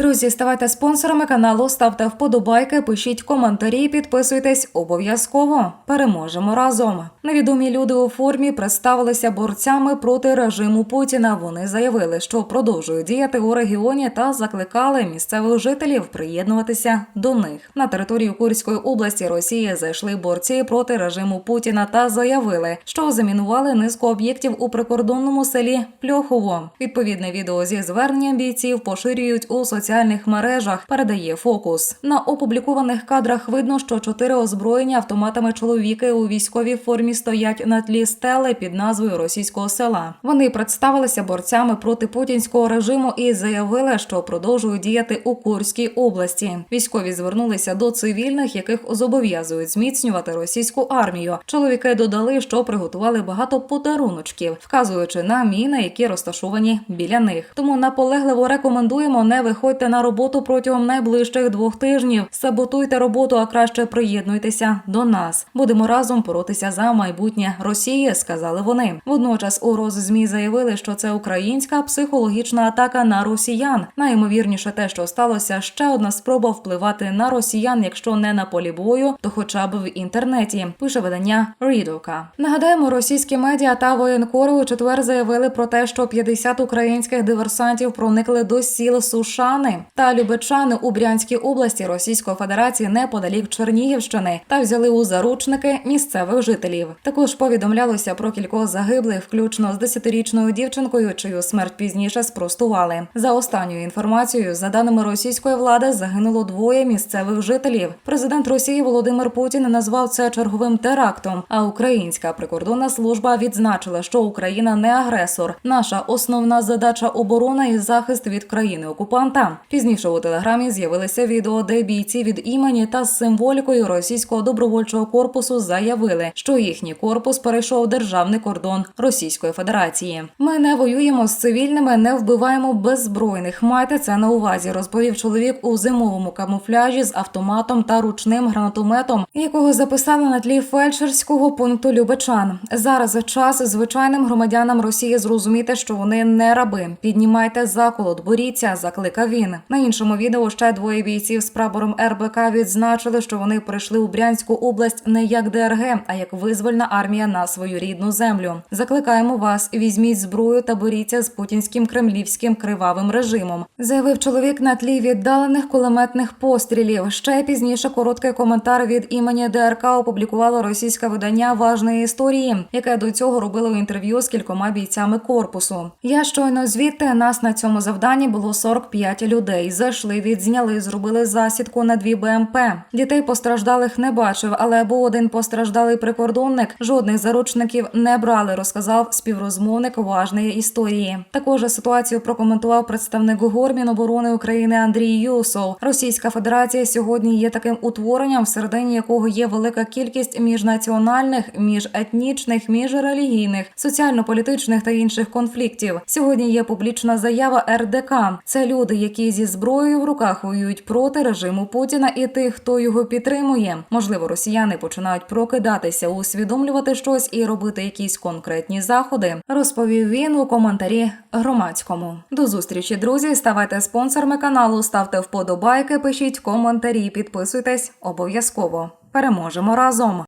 Друзі, ставайте спонсорами каналу, ставте вподобайки, пишіть коментарі, підписуйтесь обов'язково. Переможемо разом. Невідомі люди у формі представилися борцями проти режиму Путіна. Вони заявили, що продовжують діяти у регіоні та закликали місцевих жителів приєднуватися до них. На територію Курської області Росії зайшли борці проти режиму Путіна та заявили, що замінували низку об'єктів у прикордонному селі Пльохово. Відповідне відео зі зверненням бійців поширюють у соціальних мережах. Передає фокус на опублікованих кадрах. Видно, що чотири озброєні автоматами чоловіки у військовій формі стоять на тлі стели під назвою російського села. Вони представилися борцями проти путінського режиму і заявили, що продовжують діяти у Курській області. Військові звернулися до цивільних, яких зобов'язують зміцнювати російську армію. Чоловіки додали, що приготували багато подаруночків, вказуючи на міни, які розташовані біля них. Тому наполегливо рекомендуємо не виходьте на роботу протягом найближчих двох тижнів. Саботуйте роботу, а краще приєднуйтеся до нас. Будемо разом боротися за майбутнє Росії, сказали вони. Водночас у роззмі заявили, що це українська психологічна атака на росіян. Найімовірніше те, що сталося, ще одна спроба впливати на росіян, якщо не на полі бою, то хоча б в інтернеті. Пише видання Рідока. Нагадаємо, російські медіа та воєнкори у четвер заявили про те, що 50 українських диверсантів проникли до сіл Сушани та Любечани у Брянській області Російської Федерації неподалік Чернігівщини та взяли у заручники місцевих жителів. Також повідомлялося про кількох загиблих, включно з 10-річною дівчинкою, чию смерть пізніше спростували. За останньою інформацією, за даними російської влади, загинуло двоє місцевих жителів. Президент Росії Володимир Путін назвав це черговим терактом. А українська прикордонна служба відзначила, що Україна не агресор. Наша основна задача оборона і захист від країни окупанта. Пізніше у телеграмі з'явилися відео, де бійці від імені та з символікою російського добровольчого корпусу заявили, що їхній корпус перейшов державний кордон Російської Федерації. Ми не воюємо з цивільними, не вбиваємо беззбройних. Майте це на увазі, розповів чоловік у зимовому камуфляжі з автоматом та ручним гранатометом, якого записали на тлі фельдшерського пункту Любечан. Зараз час звичайним громадянам Росії зрозуміти, що вони не раби. Піднімайте заколот, боріться, закликав він. На іншому відео ще двоє бійців з прапором РБК відзначили, що вони прийшли у Брянську область не як ДРГ, а як визвольна армія на свою рідну землю. Закликаємо вас, візьміть зброю та боріться з путінським кремлівським кривавим режимом. Заявив чоловік на тлі віддалених кулеметних пострілів. Ще пізніше короткий коментар від імені ДРК опублікувало російське видання важної історії, яке до цього робило інтерв'ю з кількома бійцями корпусу. Я щойно звідти нас на цьому завданні було 45 людей. Зайшли, відзняли, зробили засідку на дві БМП. Дітей постраждалих не бачив, але був один постраждалий прикордонник. Жодних заручників не брали, розказав співрозмовник важної історії. Також ситуацію прокоментував представник ГУР Міноборони України Андрій Юсов. Російська Федерація сьогодні є таким утворенням, всередині якого є велика кількість міжнаціональних, міжетнічних, міжрелігійних, соціально-політичних та інших конфліктів. Сьогодні є публічна заява РДК. Це люди, які зі зброєю в руках воюють проти режиму Путіна і тих, хто його підтримує. Можливо, росіяни починають прокидатися, усвідомлювати щось і робити якісь конкретні заходи. Розповів він у коментарі громадському. До зустрічі, друзі. Ставайте спонсорами каналу, ставте вподобайки, пишіть коментарі, підписуйтесь обов'язково. Переможемо разом.